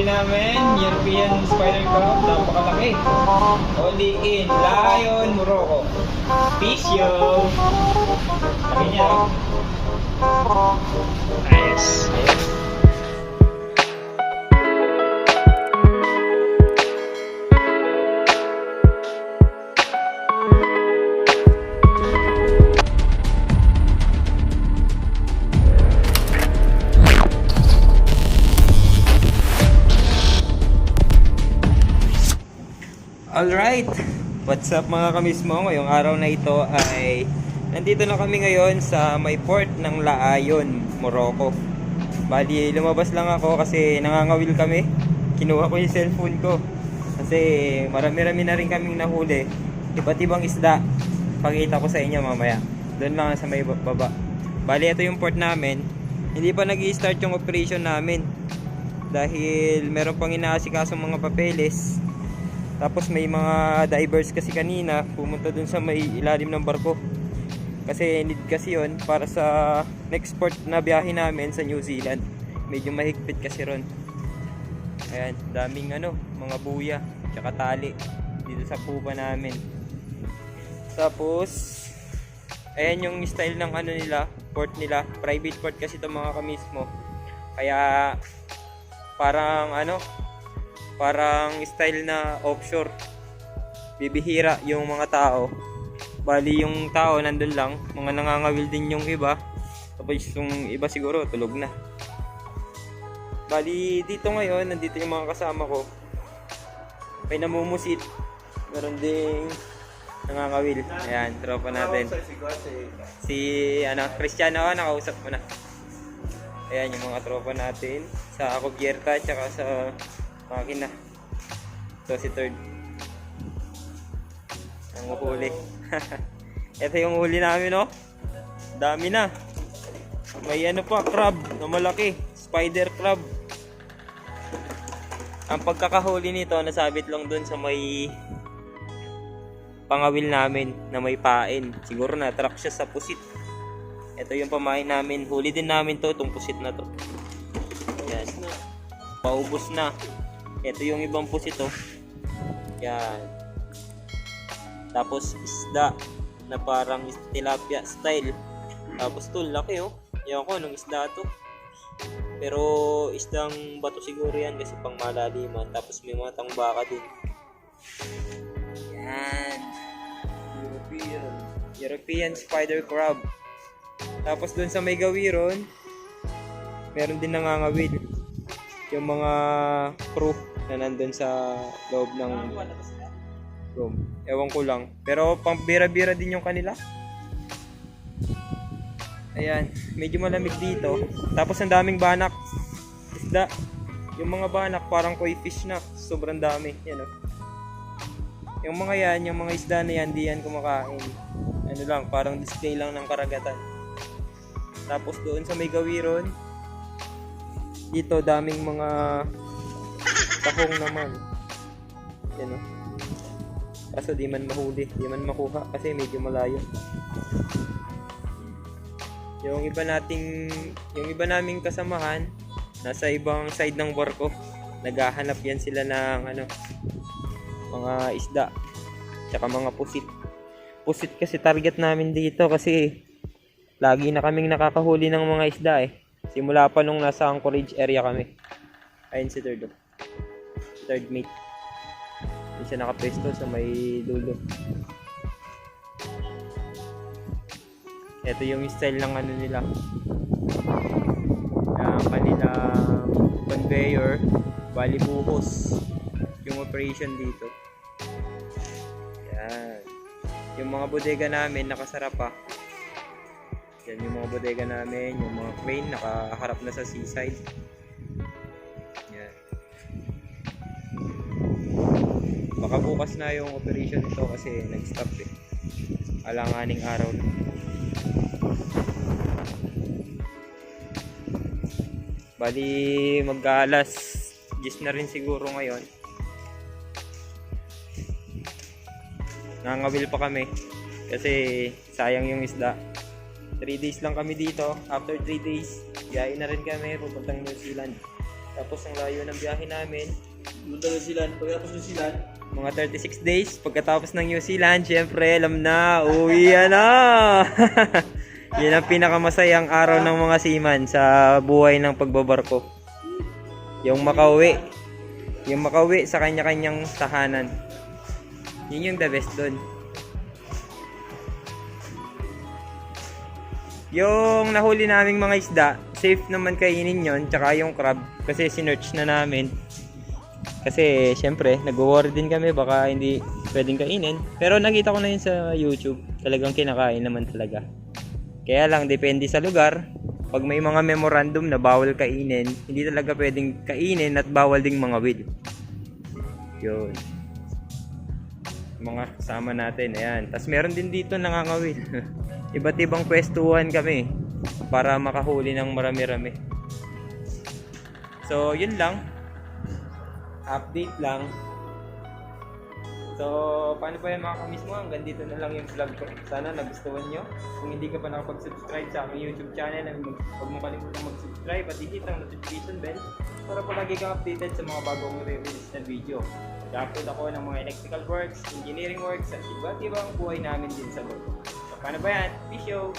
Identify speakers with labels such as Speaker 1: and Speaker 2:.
Speaker 1: huli namin, European spider crab, napakalaki. Only in Lion, Morocco. Peace yo! Laki niya, oh.
Speaker 2: Nice.
Speaker 1: Alright, what's up mga kamismo? Ngayong araw na ito ay nandito na kami ngayon sa may port ng Laayon, Morocco. Bali, lumabas lang ako kasi nangangawil kami. Kinuha ko yung cellphone ko kasi marami-rami na rin kaming nahuli. Iba't ibang isda. Pakita ko sa inyo mamaya. Doon lang sa may baba. Bali, ito yung port namin. Hindi pa nag start yung operation namin dahil meron pang inaasikaso mga papeles tapos may mga divers kasi kanina pumunta dun sa may ilalim ng barko. Kasi need kasi yon para sa next port na biyahe namin sa New Zealand. Medyo mahigpit kasi ron. Ayan, daming ano, mga buya, tsaka tali dito sa pupa namin. Tapos, ayan yung style ng ano nila, port nila. Private port kasi itong mga kamismo. Kaya, parang ano, parang style na offshore. Bibihira yung mga tao. Bali yung tao nandun lang, mga nangangawil din yung iba. Tapos yung iba siguro tulog na. Bali dito ngayon, nandito yung mga kasama ko. May namumusit. Meron ding nangangawil. Ayan, tropa natin. Si ano, Cristiano, ah, nakausap mo na. Ayan yung mga tropa natin sa Cubierta tsaka sa makina. So si third. Ang huli. Ito yung huli namin, no? Dami na. May ano pa, crab na malaki. Spider crab. Ang pagkakahuli nito, nasabit lang dun sa may pangawil namin na may pain. Siguro na track siya sa pusit. Ito yung pamain namin. Huli din namin to, itong pusit na to. Yan. Paubos na. Ito yung ibang pusit oh. Yan. Tapos isda na parang tilapia style. Tapos to, laki oh. Yan ko, anong isda to. Pero isdang bato siguro yan kasi pang malaliman. Tapos may mga tangbaka din. Yan. European. European spider crab. Tapos dun sa may gawiron, meron din nangangawil. Yung mga crew na nandun sa loob ng room. Ewan ko lang. Pero pang bira-bira din yung kanila. Ayan, medyo malamig dito. Tapos ang daming banak. Isda. Yung mga banak parang koi fish na. Sobrang dami. Yan oh. Yung mga yan, yung mga isda na yan, di yan kumakain. Ano lang, parang display lang ng karagatan. Tapos doon sa may gawiron, dito daming mga tahong naman. Yan oh. Kaso di man mahuli, di man makuha kasi medyo malayo. Yung iba nating yung iba naming kasamahan nasa ibang side ng barko. Naghahanap yan sila ng ano mga isda tsaka mga pusit. Pusit kasi target namin dito kasi lagi na kaming nakakahuli ng mga isda eh. Simula pa nung nasa Anchorage area kami. Ayun si third. Third mate. Hindi siya nakapesto sa may dulo. Ito yung style ng ano nila. Ang kanilang conveyor. Bali buhos. Yung operation dito. Yan. Yung mga bodega namin nakasara pa. Yan yung mga bodega namin, yung mga crane nakaharap na sa seaside. Baka na yung operation nito kasi nag-stop eh. Alanganing araw na. Bali mag-alas 10 na rin siguro ngayon. Nangawil pa kami kasi sayang yung isda. 3 days lang kami dito. After 3 days, biyahe na rin kami pupuntang New Zealand. Tapos ang layo ng biyahe namin.
Speaker 2: Punta New Zealand. Pagkatapos New Zealand,
Speaker 1: Mga 36 days. Pagkatapos ng New Zealand, syempre, alam na, uwi na! Yan ang pinakamasayang araw ng mga seaman sa buhay ng pagbabarko. Yung makauwi. Yung makauwi sa kanya-kanyang tahanan. Yun yung the best doon. Yung nahuli naming mga isda, safe naman kainin yon tsaka yung crab kasi sinerch na namin. Kasi syempre, nag-worry din kami baka hindi pwedeng kainin. Pero nakita ko na yun sa YouTube, talagang kinakain naman talaga. Kaya lang, depende sa lugar. Pag may mga memorandum na bawal kainin, hindi talaga pwedeng kainin at bawal ding mga will. Yun. Mga kasama natin, ayan. Tapos meron din dito nangangawil. Iba't ibang pwestuhan kami para makahuli ng marami-rami. So, yun lang update lang. So, paano pa yan mga kamis mo? Hanggang dito na lang yung vlog ko. Sana nagustuhan nyo. Kung hindi ka pa nakapag-subscribe sa aking YouTube channel, huwag mo kalimutan mag-subscribe at i-hit ang notification bell para palagi kang updated sa mga bagong release na video. Nag-upload ako ng mga electrical works, engineering works, at iba't ibang buhay namin din sa loob. So, paano ba yan? Peace out!